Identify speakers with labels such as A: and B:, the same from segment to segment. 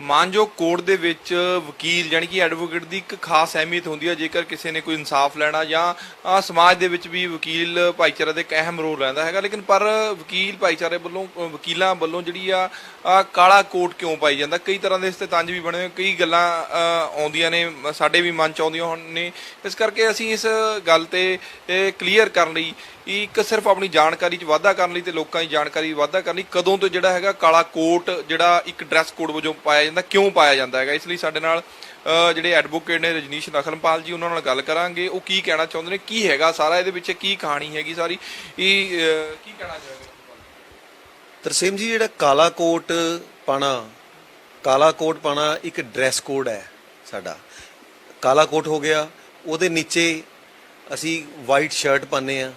A: ਮਾਨਯੋਗ ਕੋਰਟ ਦੇ ਵਿੱਚ ਵਕੀਲ ਯਾਨੀ ਕਿ ਐਡਵੋਕੇਟ ਦੀ ਇੱਕ ਖਾਸ ਅਹਿਮੀਅਤ ਹੁੰਦੀ ਹੈ ਜੇਕਰ ਕਿਸੇ ਨੇ ਕੋਈ ਇਨਸਾਫ ਲੈਣਾ ਜਾਂ ਸਮਾਜ ਦੇ ਵਿੱਚ ਵੀ ਵਕੀਲ ਭਾਈਚਾਰੇ ਦਾ ਇੱਕ ਅਹਿਮ ਰੋਲ ਰਹਿੰਦਾ ਹੈਗਾ, ਲੇਕਿਨ ਪਰ ਵਕੀਲ ਭਾਈਚਾਰੇ ਵੱਲੋਂ ਵਕੀਲਾਂ ਵੱਲੋਂ ਜਿਹੜੀ ਆ ਕਾਲਾ ਕੋਟ ਕਿਉਂ ਪਾਈ ਜਾਂਦਾ? ਕਈ ਤਰ੍ਹਾਂ ਦੇ ਇਸ ਤੇ ਤੰਜ ਵੀ ਬਣੇ ਹੋਏ, ਕਈ ਗੱਲਾਂ ਆਉਂਦੀਆਂ ਨੇ, ਸਾਡੇ ਵੀ ਮਨ ਚ ਆਉਂਦੀਆਂ ਹੁਣ ਨੇ। ਇਸ ਕਰਕੇ ਅਸੀਂ ਇਸ ਗੱਲ ਤੇ ਕਲੀਅਰ ਕਰਨ ਲਈ ਇੱਕ ਸਿਰਫ ਆਪਣੀ ਜਾਣਕਾਰੀ 'ਚ ਵਾਧਾ ਕਰਨ ਲਈ ਤੇ ਲੋਕਾਂ ਦੀ ਜਾਣਕਾਰੀ ਵਾਧਾ ਕਰਨ ਲਈ ਕਦੋਂ ਤੋਂ ਜਿਹੜਾ ਹੈਗਾ ਕਾਲਾ ਕੋਟ ਜਿਹੜਾ ਇੱਕ ਡਰੈਸ ਕੋਡ ਵਜੋਂ ਪਾਇਆ ਜਾਂਦਾ, ਕਿਉਂ ਪਾਇਆ ਜਾਂਦਾ ਹੈਗਾ? ਇਸ ਲਈ ਸਾਡੇ ਨਾਲ ਜਿਹੜੇ ਐਡਵੋਕੇਟ ਨੇ ਰਜਨੀਸ਼ ਨਖਲਪਾਲ ਜੀ, ਉਹਨਾਂ ਨਾਲ ਗੱਲ ਕਰਾਂਗੇ। ਉਹ ਕੀ ਕਹਿਣਾ ਚਾਹੁੰਦੇ ਨੇ? ਕੀ ਹੈਗਾ ਸਾਰਾ? ਇਹਦੇ ਵਿੱਚ ਕੀ ਕਹਾਣੀ ਹੈਗੀ ਸਾਰੀ? ਇਹ ਕੀ ਕਹਿਣਾ ਚਾਹੋਗੇ?
B: ਤਰਸੇਮ ਜੀ, ਜਿਹੜਾ ਕਾਲਾ ਕੋਟ ਪਾਣਾ, ਕਾਲਾ ਕੋਟ ਪਾਣਾ ਇੱਕ ਡਰੈਸ ਕੋਡ ਹੈ ਸਾਡਾ। ਕਾਲਾ ਕੋਟ ਹੋ ਗਿਆ, ਉਹਦੇ ਨੀਚੇ ਅਸੀਂ ਵਾਈਟ ਸ਼ਰਟ ਪਾਉਂਦੇ ਆ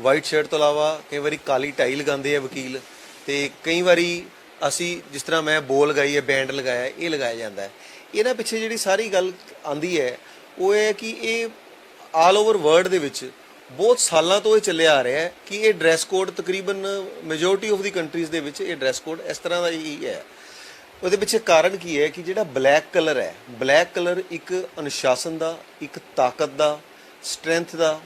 B: ਵਾਈਟ ਸ਼ਰਟ ਤੋਂ ਇਲਾਵਾ ਕਈ ਵਾਰੀ ਕਾਲੀ ਟਾਈ ਲਗਾਉਂਦੇ ਆ ਵਕੀਲ ਤੇ ਕਈ ਵਾਰੀ ਅਸੀਂ ਜਿਸ ਤਰ੍ਹਾਂ ਮੈਂ ਬੋਲ ਲਗਾਈ ਹੈ ਬੈਂਡ ਲਗਾਇਆ, ਇਹ ਲਗਾਇਆ ਜਾਂਦਾ ਹੈ। ਇਹਨਾਂ ਪਿੱਛੇ ਜਿਹੜੀ ਸਾਰੀ ਗੱਲ ਆਂਦੀ ਹੈ, ਉਹ ਇਹ ਹੈ ਕਿ ਇਹ ਆਲ ਓਵਰ ਵਰਲਡ ਦੇ ਵਿੱਚ ਬਹੁਤ ਸਾਲਾਂ ਤੋਂ ਇਹ ਚੱਲਿਆ ਆ ਰਿਹਾ ਹੈ ਕਿ ਇਹ ਡਰੈਸ ਕੋਡ ਤਕਰੀਬਨ ਮੈਜੋਰਟੀ ਆਫ ਦੀ ਕੰਟਰੀਜ਼ ਦੇ ਵਿੱਚ ਇਹ ਡਰੈਸ ਕੋਡ ਇਸ ਤਰ੍ਹਾਂ ਦਾ ਹੀ ਹੈ। ਉਹਦੇ ਪਿੱਛੇ ਕਾਰਨ ਕੀ ਹੈ ਕਿ ਜਿਹੜਾ ਬਲੈਕ ਕਲਰ ਹੈ ਬਲੈਕ ਕਲਰ ਇੱਕ ਅਨੁਸ਼ਾਸਨ ਦਾ, ਇੱਕ ਤਾਕਤ ਦਾ ਸਟਰੈਂਥ ਦਾ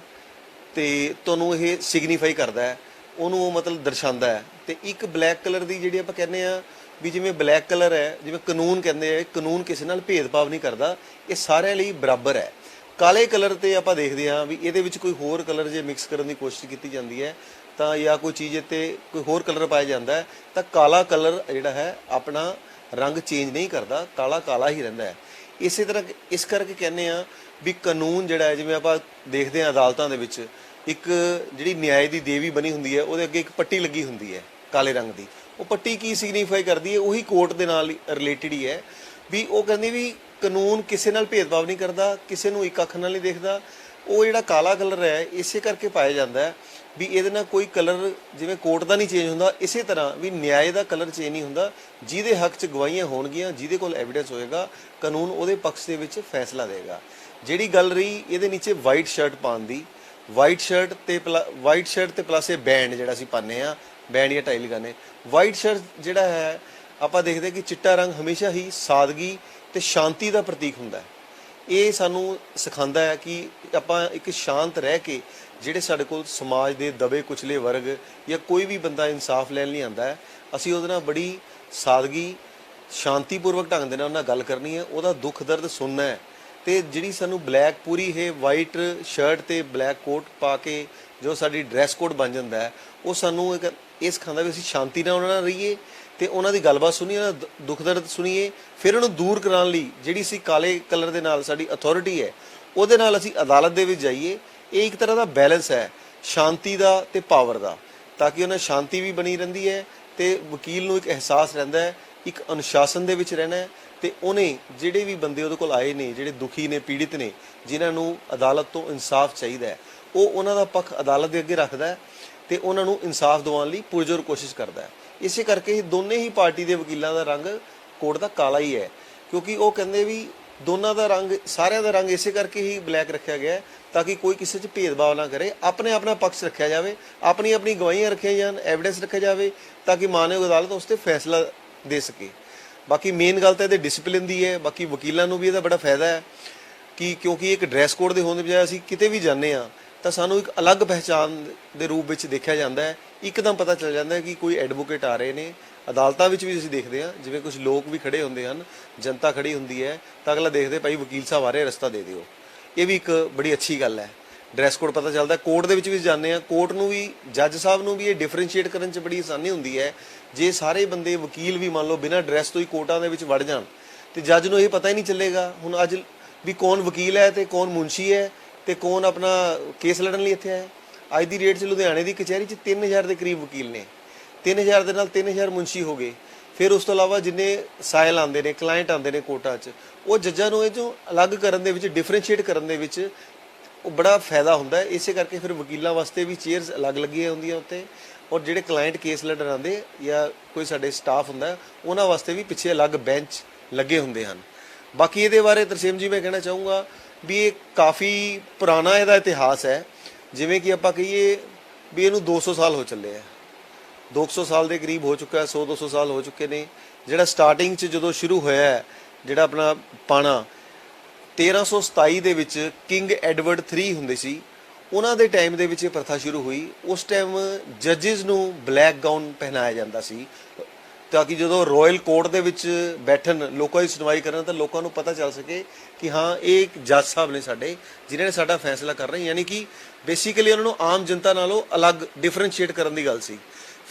B: ਤੇ ਤੁਹਾਨੂੰ ਇਹ ਸਿਗਨੀਫਾਈ ਕਰਦਾ ਹੈ, ਉਹਨੂੰ ਉਹ ਮਤਲਬ ਦਰਸਾਉਂਦਾ ਹੈ। ਤੇ ਇੱਕ ਬਲੈਕ ਕਲਰ ਦੀ ਜਿਹੜੀ ਆਪਾਂ ਕਹਿੰਦੇ ਆ ਵੀ ਜਿਵੇਂ ਬਲੈਕ ਕਲਰ ਹੈ, ਜਿਵੇਂ ਕਾਨੂੰਨ ਕਹਿੰਦੇ ਆ ਕਾਨੂੰਨ ਕਿਸੇ ਨਾਲ ਭੇਦਭਾਵ ਨਹੀਂ ਕਰਦਾ, ਇਹ ਸਾਰਿਆਂ ਲਈ ਬਰਾਬਰ ਹੈ। ਕਾਲੇ ਕਲਰ ਤੇ ਆਪਾਂ ਦੇਖਦੇ ਹਾਂ ਵੀ ਇਹਦੇ ਵਿੱਚ ਕੋਈ ਹੋਰ ਕਲਰ ਜੇ ਮਿਕਸ ਕਰਨ ਦੀ ਕੋਸ਼ਿਸ਼ ਕੀਤੀ ਜਾਂਦੀ ਹੈ, ਤਾਂ ਜਾਂ ਕੋਈ ਚੀਜ਼ ਤੇ ਕੋਈ ਹੋਰ ਕਲਰ ਪਾਇਆ ਜਾਂਦਾ ਹੈ, ਤਾਂ ਕਾਲਾ ਕਲਰ ਜਿਹੜਾ ਹੈ, ਆਪਣਾ ਰੰਗ ਚੇਂਜ ਨਹੀਂ ਕਰਦਾ, ਕਾਲਾ ਕਾਲਾ ਹੀ ਰਹਿੰਦਾ ਹੈ। ਇਸੇ ਤਰ੍ਹਾਂ ਇਸ ਕਰਕੇ ਕਹਿੰਦੇ ਆ ਵੀ ਕਾਨੂੰਨ ਜਿਹੜਾ ਹੈ, ਜਿਵੇਂ ਆਪਾਂ ਦੇਖਦੇ ਹਾਂ ਅਦਾਲਤਾਂ ਦੇ ਵਿੱਚ ਇੱਕ ਜਿਹੜੀ ਨਿਆਂ ਦੀ ਦੇਵੀ ਬਣੀ ਹੁੰਦੀ ਹੈ, ਉਹਦੇ ਅੱਗੇ ਇੱਕ ਪੱਟੀ ਲੱਗੀ ਹੁੰਦੀ ਹੈ, ਕਾਲੇ ਰੰਗ ਦੀ। ਉਹ ਪੱਟੀ ਕੀ ਸਿਗਨੀਫਾਈ ਕਰਦੀ ਹੈ? ਉਹੀ ਕੋਰਟ ਦੇ ਨਾਲ ਰਿਲੇਟਡ ਹੀ ਹੈ ਵੀ ਉਹ ਕਹਿੰਦੀ ਵੀ ਕਾਨੂੰਨ ਕਿਸੇ ਨਾਲ ਭੇਦਭਾਵ ਨਹੀਂ ਕਰਦਾ, ਕਿਸੇ ਨੂੰ ਇੱਕ ਅੱਖ ਨਾਲ ਨਹੀਂ ਦੇਖਦਾ। ਉਹ ਜਿਹੜਾ ਕਾਲਾ ਕਲਰ ਹੈ, ਇਸੇ ਕਰਕੇ ਪਾਇਆ ਜਾਂਦਾ ਹੈ ਵੀ ਇਹਦੇ ਨਾਲ ਕੋਈ ਕਲਰ ਜਿਵੇਂ ਕੋਰਟ ਦਾ ਨਹੀਂ ਚੇਂਜ ਹੁੰਦਾ, ਇਸੇ ਤਰ੍ਹਾਂ ਵੀ ਨਿਆਂ ਦਾ ਕਲਰ ਚੇਂਜ ਨਹੀਂ ਹੁੰਦਾ। ਜਿਹਦੇ ਹੱਕ 'ਚ ਗਵਾਹੀਆਂ ਹੋਣਗੀਆਂ, ਜਿਹਦੇ ਕੋਲ ਐਵੀਡੈਂਸ ਹੋਏਗਾ, ਕਾਨੂੰਨ ਉਹਦੇ ਪੱਖ ਦੇ ਵਿੱਚ ਫੈਸਲਾ ਦੇਗਾ। ਜਿਹੜੀ ਗੱਲ ਰਹੀ, ਇਹਦੇ ਨੀਚੇ ਵਾਈਟ ਸ਼ਰਟ ਪਾਉਣ ਦੀ ਵਾਈਟ ਸ਼ਰਟ ਤੇ ਵਾਈਟ ਸ਼ਰਟ ਤੇ ਪਲੱਸ ਇਹ ਬੈਂਡ ਜਿਹੜਾ ਅਸੀਂ ਪਾਉਂਦੇ ਆ ਬੈਂਡ ਜਾਂ ਟਾਈ ਲਗਾਉਂਦੇ ਵਾਈਟ ਸ਼ਰਟ ਜਿਹੜਾ ਹੈ, ਆਪਾਂ ਦੇਖਦੇ ਕਿ ਚਿੱਟਾ ਰੰਗ ਹਮੇਸ਼ਾ ਹੀ ਸਾਦਗੀ ਤੇ ਸ਼ਾਂਤੀ ਦਾ ਪ੍ਰਤੀਕ ਹੁੰਦਾ ਹੈ। ਇਹ ਸਾਨੂੰ ਸਿਖਾਉਂਦਾ ਹੈ ਕਿ ਆਪਾਂ ਇੱਕ ਸ਼ਾਂਤ ਰਹਿ ਕੇ ਜਿਹੜੇ ਸਾਡੇ ਕੋਲ ਸਮਾਜ ਦੇ ਦਬੇ ਕੁਚਲੇ ਵਰਗ ਜਾਂ ਕੋਈ ਵੀ ਬੰਦਾ ਇਨਸਾਫ ਲੈਣ ਲਈ ਆਂਦਾ ਹੈ, ਅਸੀਂ ਉਹਦੇ ਨਾਲ ਬੜੀ ਸਾਦਗੀ, ਸ਼ਾਂਤੀਪੂਰਵਕ ਢੰਗ ਦੇ ਨਾਲ ਉਹਨਾਂ ਨਾਲ ਗੱਲ ਕਰਨੀ ਹੈ, ਉਹਦਾ ਦੁੱਖ ਦਰਦ ਸੁਣਨਾ ਹੈ। ਤੇ ਜਿਹੜੀ ਸਾਨੂੰ ਬਲੈਕ ਪੂਰੀ ਇਹ ਵਾਈਟ ਸ਼ਰਟ ਤੇ ਬਲੈਕ ਕੋਟ ਪਾ ਕੇ ਜੋ ਸਾਡੀ ਡਰੈਸ ਕੋਡ ਬਣ ਜਾਂਦਾ ਹੈ, ਉਹ ਸਾਨੂੰ ਇੱਕ ਇਹ ਸਿਖਾਉਂਦਾ ਵੀ ਅਸੀਂ ਸ਼ਾਂਤੀ ਨਾਲ ਉਹਨਾਂ ਨਾਲ ਰਹੀਏ ਤੇ ਉਹਨਾਂ ਦੀ ਗੱਲਬਾਤ ਸੁਣੀਏ, ਉਹਨਾਂ ਦਾ ਦੁੱਖ ਦਰਦ ਸੁਣੀਏ, ਫਿਰ ਉਹਨੂੰ ਦੂਰ ਕਰਾਉਣ ਲਈ ਜਿਹੜੀ ਸੀ ਕਾਲੇ ਕਲਰ ਦੇ ਨਾਲ ਸਾਡੀ ਅਥਾਰਟੀ ਹੈ, ਉਹਦੇ ਨਾਲ ਅਸੀਂ ਅਦਾਲਤ ਦੇ ਵਿੱਚ ਜਾਈਏ, ਇਹ ਇੱਕ ਤਰ੍ਹਾਂ ਦਾ ਬੈਲੈਂਸ ਹੈ, ਸ਼ਾਂਤੀ ਦਾ ਤੇ ਪਾਵਰ ਦਾ, ਤਾਂ ਕਿ ਉਹਨਾਂ ਸ਼ਾਂਤੀ ਵੀ ਬਣੀ ਰਹਿੰਦੀ ਹੈ ਤੇ ਵਕੀਲ ਨੂੰ ਇੱਕ ਅਹਿਸਾਸ ਰਹਿੰਦਾ ਹੈ ਇੱਕ ਅਨੁਸ਼ਾਸਨ ਦੇ ਵਿੱਚ ਰਹਿਣਾ ਹੈ ਤੇ ਉਹਨੇ ਜਿਹੜੇ ਵੀ ਬੰਦੇ ਉਹਦੇ ਕੋਲ ਆਏ ਨੇ, ਜਿਹੜੇ ਦੁਖੀ ਨੇ, ਪੀੜਿਤ ਨੇ, ਜਿਨ੍ਹਾਂ ਨੂੰ ਅਦਾਲਤ ਤੋਂ ਇਨਸਾਫ ਚਾਹੀਦਾ ਹੈ, ਉਹ ਉਹਨਾਂ ਦਾ ਪੱਖ ਅਦਾਲਤ ਦੇ ਅੱਗੇ ਰੱਖਦਾ ਹੈ ਤੇ ਉਹਨਾਂ ਨੂੰ ਇਨਸਾਫ ਦਿਵਾਉਣ ਲਈ ਪੁਰਜੋਰ ਕੋਸ਼ਿਸ਼ ਕਰਦਾ ਹੈ। ਇਸੇ ਕਰਕੇ ਹੀ ਦੋਨੇ ਹੀ ਪਾਰਟੀ ਦੇ ਵਕੀਲਾਂ ਦਾ ਰੰਗ ਕੋਰਟ ਦਾ ਕਾਲਾ ਹੀ ਹੈ, ਕਿਉਂਕਿ ਉਹ ਕਹਿੰਦੇ ਵੀ ਦੋਨਾਂ ਦਾ ਰੰਗ, ਸਾਰਿਆਂ ਦਾ ਰੰਗ ਇਸੇ ਕਰਕੇ ਹੀ ਬਲੈਕ ਰੱਖਿਆ ਗਿਆ ਹੈ, ਤਾਂ ਕਿ ਕੋਈ ਕਿਸੇ 'ਚ ਭੇਦਭਾਵ ਨਾ ਕਰੇ, ਆਪਣੇ ਆਪਣਾ ਪੱਖ ਰੱਖਿਆ ਜਾਵੇ ਆਪਣੀ ਆਪਣੀ ਗਵਾਹੀਆਂ ਰੱਖੀਆਂ ਜਾਣ ਐਵੀਡੈਂਸ ਰੱਖਿਆ ਜਾਵੇ, ਤਾਂ ਕਿ ਮਾਨਯੋਗ ਅਦਾਲਤ ਉਸ ਤੇ ਫੈਸਲਾ ਦੇ ਸਕੇ। ਬਾਕੀ ਮੇਨ ਗੱਲ ਤਾਂ ਇਹਦੇ ਡਿਸਪਲਿਨ ਦੀ ਹੈ, ਬਾਕੀ ਵਕੀਲਾਂ ਨੂੰ ਵੀ ਇਹਦਾ ਬੜਾ ਫਾਇਦਾ ਹੈ ਕਿ ਕਿਉਂਕਿ ਇੱਕ ਡਰੈਸ ਕੋਡ ਦੇ ਹੋਣ ਦੇ ਬਜਾਏ ਅਸੀਂ ਕਿਤੇ ਵੀ ਜਾਂਦੇ ਆ ਤਾਂ ਸਾਨੂੰ ਇੱਕ ਅਲੱਗ ਪਹਿਚਾਨ ਦੇ ਰੂਪ ਵਿੱਚ ਦੇਖਿਆ ਜਾਂਦਾ ਹੈ। ਇੱਕਦਮ ਪਤਾ ਚੱਲ ਜਾਂਦਾ ਹੈ ਕਿ ਕੋਈ ਐਡਵੋਕੇਟ ਆ ਰਹੇ ਨੇ। ਅਦਾਲਤਾਂ ਵਿੱਚ ਵੀ ਅਸੀਂ ਦੇਖਦੇ ਹਾਂ, ਜਿਵੇਂ ਕੁਝ ਲੋਕ ਵੀ ਖੜੇ ਹੁੰਦੇ ਹਨ, ਜਨਤਾ ਖੜੀ ਹੁੰਦੀ ਹੈ, ਤਾਂ ਅਗਲਾ ਦੇਖਦੇ ਭਾਈ ਵਕੀਲ ਸਾਹਿਬ ਆ ਰਹੇ, ਰਸਤਾ ਦੇ ਦਿਓ। ਇਹ ਵੀ ਇੱਕ ਬੜੀ ਅੱਛੀ ਗੱਲ ਹੈ। ਡਰੈਸ ਕੋਡ ਪਤਾ ਚੱਲਦਾ ਕੋਰਟ ਦੇ ਵਿੱਚ ਵੀ ਜਾਂਦੇ ਆ ਕੋਰਟ ਨੂੰ ਵੀ, ਜੱਜ ਸਾਹਿਬ ਨੂੰ ਵੀ ਇਹ ਡਿਫਰੈਂਸ਼ੀਏਟ ਕਰਨ 'ਚ ਬੜੀ ਆਸਾਨੀ ਹੁੰਦੀ ਹੈ ਜੇ ਸਾਰੇ ਬੰਦੇ ਵਕੀਲ ਵੀ ਮੰਨ ਲਓ ਬਿਨਾਂ ਡਰੈਸ ਤੋਂ ਹੀ ਕੋਰਟਾਂ ਦੇ ਵਿੱਚ ਵੜ ਜਾਣ, ਤੇ ਜੱਜ ਨੂੰ ਇਹ ਪਤਾ ਹੀ ਨਹੀਂ ਚੱਲੇਗਾ, ਹੁਣ ਅੱਜ ਵੀ ਕੌਣ ਵਕੀਲ ਹੈ ਤੇ ਕੌਣ ਮੁਨਸ਼ੀ ਹੈ ਤੇ ਕੌਣ ਆਪਣਾ ਕੇਸ ਲੜਨ ਲਈ ਇੱਥੇ ਆਇਆ ਹੈ। ਅੱਜ ਦੀ ਡੇਟ 'ਚ ਲੁਧਿਆਣੇ ਦੀ ਕਚਹਿਰੀ 'ਚ 3000 ਦੇ ਕਰੀਬ ਵਕੀਲ ਨੇ। 3000 ਦੇ ਨਾਲ 3000 ਮੁਨਸ਼ੀ ਹੋ ਗਏ। ਫਿਰ ਉਸ ਤੋਂ ਇਲਾਵਾ ਜਿੰਨੇ ਸਾਇਲ ਆਉਂਦੇ ਨੇ ਕਲਾਇੰਟ ਆਉਂਦੇ ਨੇ ਕੋਰਟਾਂ 'ਚ, ਉਹ ਜੱਜਾਂ ਨੂੰ ਇਹ ਚੋਂ ਅਲੱਗ ਕਰਨ ਦੇ ਵਿੱਚ ਡਿਫਰੈਂਸ਼ੀਏਟ ਕਰਨ ਦੇ ਵਿੱਚ ਉਹ ਬੜਾ ਫਾਇਦਾ ਹੁੰਦਾ ਹੈ। ਇਸੇ ਕਰਕੇ ਫਿਰ ਵਕੀਲਾਂ ਵਾਸਤੇ ਵੀ ਚੇਅਰਸ ਅਲੱਗ ਲੱਗੀਆਂ ਹੁੰਦੀਆਂ ਉੱਤੇ ਔਰ ਜਿਹੜੇ ਕਲਾਇੰਟ ਕੇਸ ਲੜਨ ਆਉਂਦੇ ਜਾਂ ਕੋਈ ਸਾਡੇ ਸਟਾਫ ਹੁੰਦਾ, ਉਹਨਾਂ ਵਾਸਤੇ ਵੀ ਪਿੱਛੇ ਅਲੱਗ ਬੈਂਚ ਲੱਗੇ ਹੁੰਦੇ ਹਨ। ਬਾਕੀ ਇਹਦੇ ਬਾਰੇ ਤਰਸੇਮ ਜੀ ਮੈਂ ਕਹਿਣਾ ਚਾਹੂੰਗਾ ਵੀ ਇਹ ਕਾਫੀ ਪੁਰਾਣਾ ਇਹਦਾ ਇਤਿਹਾਸ ਹੈ। ਜਿਵੇਂ ਕਿ ਆਪਾਂ ਕਹੀਏ ਵੀ ਇਹਨੂੰ 200 ਸਾਲ ਹੋ ਚੱਲੇ ਆ। 200 ਸਾਲ ਦੇ ਕਰੀਬ ਹੋ ਚੁੱਕਾ ਹੈ 100 200 ਸਾਲ ਹੋ ਚੁੱਕੇ ਨੇ। ਜਿਹੜਾ ਸਟਾਰਟਿੰਗ 'ਚ ਜਦੋਂ ਸ਼ੁਰੂ ਹੋਇਆ ਜਿਹੜਾ ਆਪਣਾ ਪਾਣਾ 1327 ਦੇ ਵਿੱਚ ਕਿੰਗ ਐਡਵਰਡ 3 ਹੁੰਦੇ ਸੀ। ਉਹਨਾਂ ਦੇ ਟਾਈਮ ਦੇ ਵਿੱਚ ਇਹ ਪ੍ਰਥਾ ਸ਼ੁਰੂ ਹੋਈ। ਉਸ ਟਾਈਮ ਜੱਜਸ ਨੂੰ ਬਲੈਕ ਗਾਊਨ ਪਹਿਨਾਇਆ ਜਾਂਦਾ ਸੀ। ਤਾਂ ਕਿ ਜਦੋਂ ਰਾਇਲ ਕੋਰਟ ਦੇ ਵਿੱਚ ਬੈਠਣ, ਲੋਕਾਂ ਦੀ ਸੁਣਵਾਈ ਕਰਨ, ਤਾਂ ਲੋਕਾਂ ਨੂੰ ਪਤਾ ਚੱਲ ਸਕੇ ਕਿ ਹਾਂ, ਇਹ ਇੱਕ ਜੱਜ ਸਾਹਿਬ ਨੇ ਸਾਡੇ, ਜਿਨ੍ਹਾਂ ਨੇ ਸਾਡਾ ਫੈਸਲਾ ਕਰ ਰਹੇ। ਯਾਨੀ ਕਿ ਬੇਸਿਕਲੀ ਉਹਨਾਂ ਨੂੰ ਆਮ ਜਨਤਾ ਨਾਲੋਂ ਅਲੱਗ ਡਿਫਰੈਂਸ਼ੀਏਟ ਕਰਨ ਦੀ ਗੱਲ ਸੀ।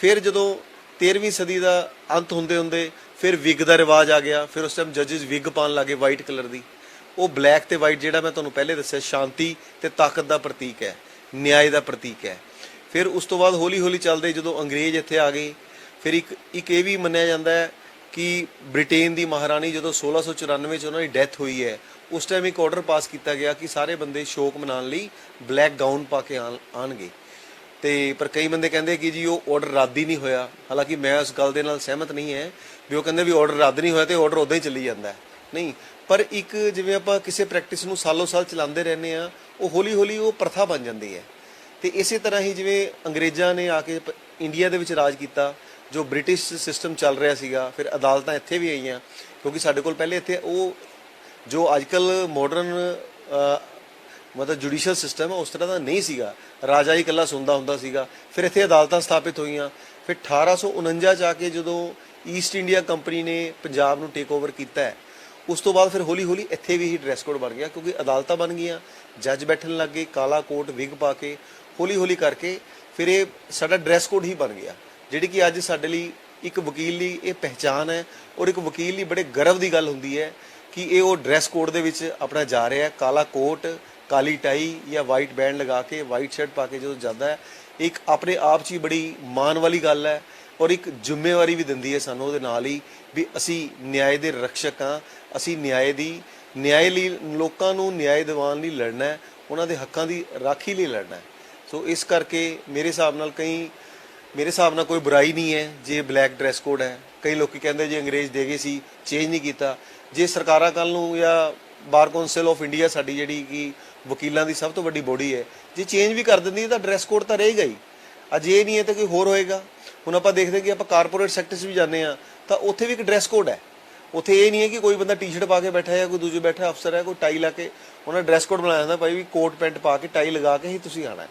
B: ਫਿਰ ਜਦੋਂ 13ਵੀਂ ਸਦੀ ਦਾ ਅੰਤ ਹੁੰਦੇ ਹੁੰਦੇ ਫਿਰ ਵਿਗ ਦਾ ਰਿਵਾਜ ਆ ਗਿਆ। ਫਿਰ ਉਸ ਟਾਈਮ ਜੱਜਸ ਵਿਗ ਪਾਉਣ ਲੱਗੇ ਵਾਈਟ ਕਲਰ ਦੀ। ਉਹ ਬਲੈਕ ਤੇ ਵਾਈਟ ਜਿਹੜਾ ਮੈਂ ਤੁਹਾਨੂੰ ਪਹਿਲੇ ਦੱਸਿਆ, ਸ਼ਾਂਤੀ ਤੇ ਤਾਕਤ ਦਾ ਪ੍ਰਤੀਕ ਹੈ, ਨਿਆਂ ਦਾ ਪ੍ਰਤੀਕ ਹੈ। ਫਿਰ ਉਸ ਤੋਂ ਬਾਅਦ ਹੌਲੀ ਹੌਲੀ ਚੱਲਦੇ ਜਦੋਂ ਅੰਗਰੇਜ਼ ਇੱਥੇ ਆ ਗਏ, ਫਿਰ ਇੱਕ ਇੱਕ ਇਹ ਵੀ ਮੰਨਿਆ ਜਾਂਦਾ ਹੈ ਕਿ ਬ੍ਰਿਟੇਨ ਦੀ ਮਹਾਰਾਣੀ ਜਦੋਂ 1694 ਚ ਉਹਨਾਂ ਦੀ ਡੈਥ ਹੋਈ ਹੈ, ਉਸ ਟਾਈਮ ਇੱਕ ਆਰਡਰ ਪਾਸ ਕੀਤਾ ਗਿਆ ਕਿ ਸਾਰੇ ਬੰਦੇ ਸ਼ੋਕ ਮਨਾਉਣ ਲਈ ਬਲੈਕ ਗਾਊਨ ਪਾ ਕੇ ਆਣ- ਆਉਣਗੇ। ਤੇ ਪਰ ਕਈ ਬੰਦੇ ਕਹਿੰਦੇ ਕਿ ਜੀ ਉਹ ਆਰਡਰ ਰੱਦ ਹੀ ਨਹੀਂ ਹੋਇਆ, ਹਾਲਾਂਕਿ ਮੈਂ ਉਸ ਗੱਲ ਦੇ ਨਾਲ ਸਹਿਮਤ ਨਹੀਂ ਹੈ, ਵੀ ਉਹ ਕਹਿੰਦੇ ਵੀ ਆਰਡਰ ਰੱਦ ਨਹੀਂ ਹੋਇਆ ਤੇ ਆਰਡਰ ਉਦਾਂ ਹੀ ਚੱਲੀ ਜਾਂਦਾ ਹੈ। ਨਹੀਂ ਪਰ ਇੱਕ ਜਿਵੇਂ ਆਪਾਂ ਕਿਸੇ ਪ੍ਰੈਕਟਿਸ ਨੂੰ ਸਾਲੋ ਸਾਲ ਚਲਾਉਂਦੇ ਰਹਿੰਦੇ ਆ ਉਹ ਹੌਲੀ ਹੌਲੀ ਉਹ ਪ੍ਰਥਾ ਬਣ ਜਾਂਦੀ ਹੈ। ਤੇ ਇਸੇ ਤਰ੍ਹਾਂ ਹੀ ਜਿਵੇਂ ਅੰਗਰੇਜ਼ਾਂ ਨੇ ਆ ਕੇ ਪ- ਇੰਡੀਆ ਦੇ ਵਿੱਚ ਰਾਜ ਕੀਤਾ, ਜੋ ਬ੍ਰਿਟਿਸ਼ ਸਿਸਟਮ ਚੱਲ ਰਿਹਾ ਸੀਗਾ, ਫਿਰ ਅਦਾਲਤਾਂ ਇੱਥੇ ਵੀ ਆਈਆਂ, ਕਿਉਂਕਿ ਸਾਡੇ ਕੋਲ ਪਹਿਲੇ ਇੱਥੇ ਉਹ ਜੋ ਅੱਜਕੱਲ ਮਾਡਰਨ ਮਤਲਬ ਜੁਡੀਸ਼ੀਅਲ ਸਿਸਟਮ ਉਸ ਤਰ੍ਹਾਂ ਦਾ ਨਹੀਂ ਸੀਗਾ। ਰਾਜਾ ਹੀ ਇਕੱਲਾ ਸੁਣਦਾ ਹੁੰਦਾ ਸੀਗਾ। ਫਿਰ ਇੱਥੇ ਅਦਾਲਤਾਂ ਸਥਾਪਿਤ ਹੋਈਆਂ। ਫਿਰ 1849 ਚ ਆ ਕੇ ਜਦੋਂ ਈਸਟ ਇੰਡੀਆ ਕੰਪਨੀ ਨੇ ਪੰਜਾਬ ਨੂੰ ਟੇਕ ਓਵਰ ਕੀਤਾ ਹੈ ਉਸ ਤੋਂ ਬਾਅਦ ਫਿਰ ਹੌਲੀ ਹੌਲੀ ਇੱਥੇ ਵੀ ਹੀ ਡਰੈਸ ਕੋਡ ਬਣ ਗਿਆ, ਕਿਉਂਕਿ ਅਦਾਲਤਾਂ ਬਣ ਗਈਆਂ, ਜੱਜ ਬੈਠਣ ਲੱਗ ਗਏ, ਕਾਲਾ ਕੋਟ, ਵਿਗ ਪਾ ਕੇ ਹੌਲੀ ਹੌਲੀ ਕਰਕੇ ਫਿਰ ਇਹ ਸਾਡਾ ਡਰੈਸ ਕੋਡ ਹੀ ਬਣ ਗਿਆ, ਜਿਹੜੀ ਕਿ ਅੱਜ ਸਾਡੇ ਲਈ ਇੱਕ ਵਕੀਲ ਲਈ ਇਹ ਪਹਿਚਾਨ ਹੈ ਔਰ ਇੱਕ ਵਕੀਲ ਲਈ ਬੜੇ ਗਰਵ ਦੀ ਗੱਲ ਹੁੰਦੀ ਹੈ ਕਿ ਇਹ ਉਹ ਡਰੈਸ ਕੋਡ ਦੇ ਵਿੱਚ ਆਪਣਾ ਜਾ ਰਿਹਾ ਹੈ, ਕਾਲਾ ਕੋਟ, ਕਾਲੀ ਟਾਈ ਜਾਂ ਵਾਈਟ ਬੈਂਡ ਲਗਾ ਕੇ ਵਾਈਟ ਸ਼ਰਟ ਪਾ ਕੇ ਜਦੋਂ ਜਾਂਦਾ ਹੈ, ਇੱਕ ਆਪਣੇ ਆਪ 'ਚ ਹੀ ਬੜੀ ਮਾਣ ਵਾਲੀ ਗੱਲ ਹੈ ਔਰ ਇੱਕ ਜ਼ਿੰਮੇਵਾਰੀ ਵੀ ਦਿੰਦੀ ਹੈ ਸਾਨੂੰ ਉਹਦੇ ਨਾਲ ਹੀ ਵੀ ਅਸੀਂ ਨਿਆਂ ਦੇ ਰਕਸ਼ਕ ਹਾਂ, ਅਸੀਂ ਨਿਆਂ ਦੀ ਨਿਆਂ ਲਈ ਲੋਕਾਂ ਨੂੰ ਨਿਆਂ ਦਿਵਾਉਣ ਲਈ ਲੜਨਾ ਹੈ, ਉਹਨਾਂ ਦੇ ਹੱਕਾਂ ਦੀ ਰਾਖੀ ਲਈ ਲੜਨਾ ਹੈ। ਸੋ ਇਸ ਕਰਕੇ ਮੇਰੇ ਹਿਸਾਬ ਨਾਲ ਕਈ, ਮੇਰੇ ਹਿਸਾਬ ਨਾਲ ਕੋਈ ਬੁਰਾਈ ਨਹੀਂ ਹੈ, ਜੇ ਬਲੈਕ ਡਰੈਸ ਕੋਡ ਹੈ। ਕਈ ਲੋਕੀ ਕਹਿੰਦੇ ਜੇ ਅੰਗਰੇਜ਼ ਦੇ ਗਏ ਸੀ, ਚੇਂਜ ਨਹੀਂ ਕੀਤਾ। ਜੇ ਸਰਕਾਰਾਂ ਕੱਲ ਨੂੰ ਜਾਂ ਬਾਰ ਕੌਂਸਲ ਆਫ ਇੰਡੀਆ ਸਾਡੀ ਜਿਹੜੀ ਕਿ ਵਕੀਲਾਂ ਦੀ ਸਭ ਤੋਂ ਵੱਡੀ ਬੋਡੀ ਹੈ, ਜੇ ਚੇਂਜ ਵੀ ਕਰ ਦਿੰਦੀ ਤਾਂ ਡਰੈਸ ਕੋਡ ਤਾਂ ਰਹੇਗਾ ਹੀ। ਅੱਜ ਇਹ ਨਹੀਂ ਹੈ ਤਾਂ ਕੋਈ ਹੋਰ ਹੋਏਗਾ। ਹੁਣ ਆਪਾਂ ਦੇਖਦੇ ਕਿ ਆਪਾਂ ਕਾਰਪੋਰੇਟ ਸੈਕਟਰ 'ਚ ਵੀ ਜਾਂਦੇ ਆ ਤਾਂ ਉੱਥੇ ਵੀ ਇੱਕ ਡਰੈਸ ਕੋਡ ਹੈ। ਉੱਥੇ ਇਹ ਨਹੀਂ ਹੈ ਕਿ ਕੋਈ ਬੰਦਾ ਟੀ-ਸ਼ਰਟ ਪਾ ਕੇ ਬੈਠਾ ਹੈ ਜਾਂ ਕੋਈ ਦੂਜੇ ਬੈਠਾ ਅਫਸਰ ਹੈ, ਕੋਈ ਟਾਈ ਲਾ ਕੇ ਉਹਨਾਂ ਡਰੈਸ ਕੋਡ ਬਣਾਇਆ ਜਾਂਦਾ ਭਾਈ ਵੀ ਕੋਟ ਪੈਂਟ ਪਾ ਕੇ ਟਾਈ ਲਗਾ ਕੇ ਹੀ ਤੁਸੀਂ ਆਣਾ ਹੈ।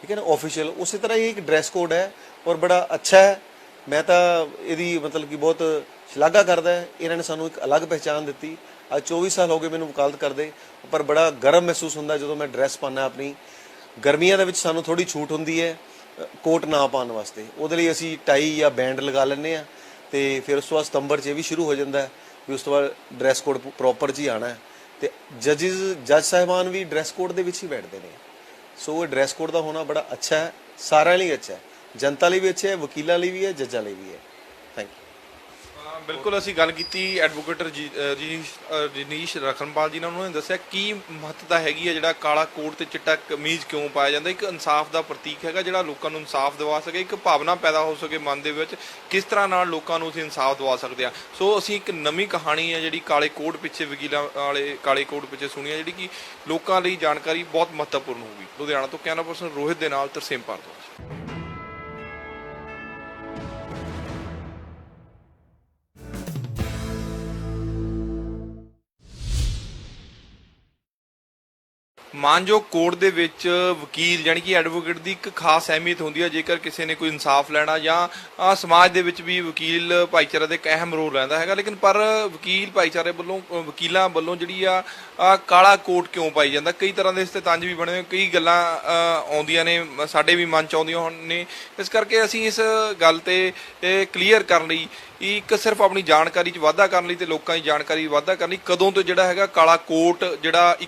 B: ਠੀਕ ਹੈ ਨਾ? ਆਫੀਸ਼ੀਅਲ ਉਸੇ ਤਰ੍ਹਾਂ ਇਹ ਇੱਕ ਡਰੈਸ ਕੋਡ ਹੈ ਔਰ ਬੜਾ ਅੱਛਾ ਹੈ। ਮੈਂ ਤਾਂ ਇਹਦੀ ਮਤਲਬ ਕਿ ਬਹੁਤ ਸ਼ਲਾਘਾ ਕਰਦਾ ਇਹਨਾਂ ਨੇ ਸਾਨੂੰ ਇੱਕ ਅਲੱਗ ਪਹਿਚਾਨ ਦਿੱਤੀ। ਅੱਜ 24 ਸਾਲ ਹੋ ਗਏ ਮੈਨੂੰ ਵਕਾਲਤ ਕਰਦੇ, ਪਰ ਬੜਾ ਗਰਮ ਮਹਿਸੂਸ ਹੁੰਦਾ ਜਦੋਂ ਮੈਂ ਡਰੈਸ ਪਾਉਂਦਾ ਆਪਣੀ। ਗਰਮੀਆਂ ਦੇ ਵਿੱਚ ਸਾਨੂੰ ਥੋੜੀ ਛੂਟ ਹੁੰਦੀ ਹੈ। ਕੋਟ ਨਾ ਪਾਉਣ ਵਾਸਤੇ। ਉਹਦੇ ਲਈ ਅਸੀਂ ਟਾਈ ਜਾਂ ਬੈਂਡ ਲਗਾ ਲੈਂਦੇ ਆ ਤੇ ਫਿਰ ਉਸ ਤੋਂ ਬਾਅਦ ਸਤੰਬਰ 'ਚ ਇਹ ਵੀ ਸ਼ੁਰੂ ਹੋ ਜਾਂਦਾ ਹੈ ਵੀ ਉਸ ਤੋਂ ਬਾਅਦ ਡਰੈਸ ਕੋਡ ਪ੍ਰੋਪਰ ਜੀ ਆਣਾ ਹੈ ਤੇ ਜੱਜਿਸ ਜੱਜ ਸਾਹਿਬਾਨ ਵੀ ਡਰੈਸ ਕੋਡ ਦੇ ਵਿੱਚ ਹੀ ਬੈਠਦੇ ਨੇ। ਸੋ ਇਹ ਡਰੈਸ ਕੋਡ ਦਾ ਹੋਣਾ ਬੜਾ ਅੱਛਾ ਹੈ, ਸਾਰਿਆਂ ਲਈ ਅੱਛਾ ਹੈ। ਜਨਤਾ ਲਈ ਵੀ ਅੱਛਾ ਹੈ, ਵਕੀਲਾਂ ਲਈ ਵੀ ਹੈ, ਜੱਜਾਂ ਲਈ ਵੀ ਹੈ।
A: ਬਿਲਕੁਲ ਅਸੀਂ ਗੱਲ ਕੀਤੀ ਐਡਵੋਕੇਟ ਰਜਨੀਸ਼ ਰਖਨਪਾਲ ਜੀ ਨੇ ਉਹਨਾਂ ਨੇ ਦੱਸਿਆ ਕੀ ਮਹੱਤਤਾ ਹੈਗੀ ਹੈ ਜਿਹੜਾ ਕਾਲਾ ਕੋਟ ਤੇ ਚਿੱਟਾ ਕਮੀਜ਼ ਕਿਉਂ ਪਾਇਆ ਜਾਂਦਾ? ਇੱਕ ਇਨਸਾਫ ਦਾ ਪ੍ਰਤੀਕ ਹੈਗਾ ਜਿਹੜਾ ਲੋਕਾਂ ਨੂੰ ਇਨਸਾਫ ਦਿਵਾ ਸਕੇ, ਇੱਕ ਭਾਵਨਾ ਪੈਦਾ ਹੋ ਸਕੇ ਮਨ ਦੇ ਵਿੱਚ, ਕਿਸ ਤਰ੍ਹਾਂ ਨਾਲ ਲੋਕਾਂ ਨੂੰ ਅਸੀਂ ਇਨਸਾਫ ਦਿਵਾ ਸਕਦੇ ਆ? ਸੋ ਅਸੀਂ ਇੱਕ ਨਵੀਂ ਕਹਾਣੀ ਹੈ ਜਿਹੜੀ ਕਾਲੇ ਕੋਟ ਪਿੱਛੇ ਵਕੀਲਾਂ ਵਾਲੇ ਕਾਲੇ ਕੋਟ ਪਿੱਛੇ ਸੁਣੀ ਹੈ ਜਿਹੜੀ ਕਿ ਲੋਕਾਂ ਲਈ ਜਾਣਕਾਰੀ ਬਹੁਤ ਮਹੱਤਵਪੂਰਨ ਹੋਊਗੀ। ਲੁਧਿਆਣਾ ਤੋਂ ਕੈਮਰਾ ਪਰਸਨ ਰੋਹਿਤ ਦੇ ਨਾਲ ਤਰਸੇਮ ਭਾਰਦਵਾਜ। ਮਾਨਜੋ ਕੋਰਟ ਦੇ ਵਿੱਚ ਵਕੀਲ ਯਾਨੀ ਕਿ ਐਡਵੋਕੇਟ ਦੀ ਇੱਕ ਖਾਸ ਅਹਿਮੀਅਤ ਹੁੰਦੀ ਹੈ ਜੇਕਰ ਕਿਸੇ ਨੇ ਕੋਈ ਇਨਸਾਫ ਲੈਣਾ ਜਾਂ ਸਮਾਜ ਦੇ ਵਿੱਚ ਵੀ ਵਕੀਲ ਭਾਈਚਾਰੇ ਦੇ ਇੱਕ ਅਹਿਮ ਰੋਲ ਰਹਿੰਦਾ ਹੈਗਾ ਲੇਕਿਨ ਪਰ ਵਕੀਲ ਭਾਈਚਾਰੇ ਵੱਲੋਂ ਵਕੀਲਾਂ ਵੱਲੋਂ ਜਿਹੜੀ ਆ ਕਾਲਾ ਕੋਟ ਕਿਉਂ ਪਾਈ ਜਾਂਦਾ? ਕਈ ਤਰ੍ਹਾਂ ਦੇ ਇਸ ਤੇ ਤੰਜ ਵੀ ਬਣੇ ਹੋਏ, ਕਈ ਗੱਲਾਂ ਆਉਂਦੀਆਂ ਨੇ ਸਾਡੇ ਵੀ ਮਨ ਚ ਆਉਂਦੀਆਂ ਹੁਣ ਨੇ। ਇਸ ਕਰਕੇ ਅਸੀਂ ਇਸ ਗੱਲ ਤੇ ਕਲੀਅਰ ਕਰਨ ਲਈ ਇੱਕ ਸਿਰਫ ਆਪਣੀ ਜਾਣਕਾਰੀ 'ਚ ਵਾਧਾ ਕਰਨ ਲਈ ਤੇ ਲੋਕਾਂ ਦੀ ਜਾਣਕਾਰੀ ਵਾਧਾ ਕਰਨ ਲਈ ਕਦੋਂ ਤੋਂ ਜਿਹੜਾ ਹੈਗਾ ਕਾਲਾ ਕੋਟ ਜਿਹੜਾ ਇੱਕ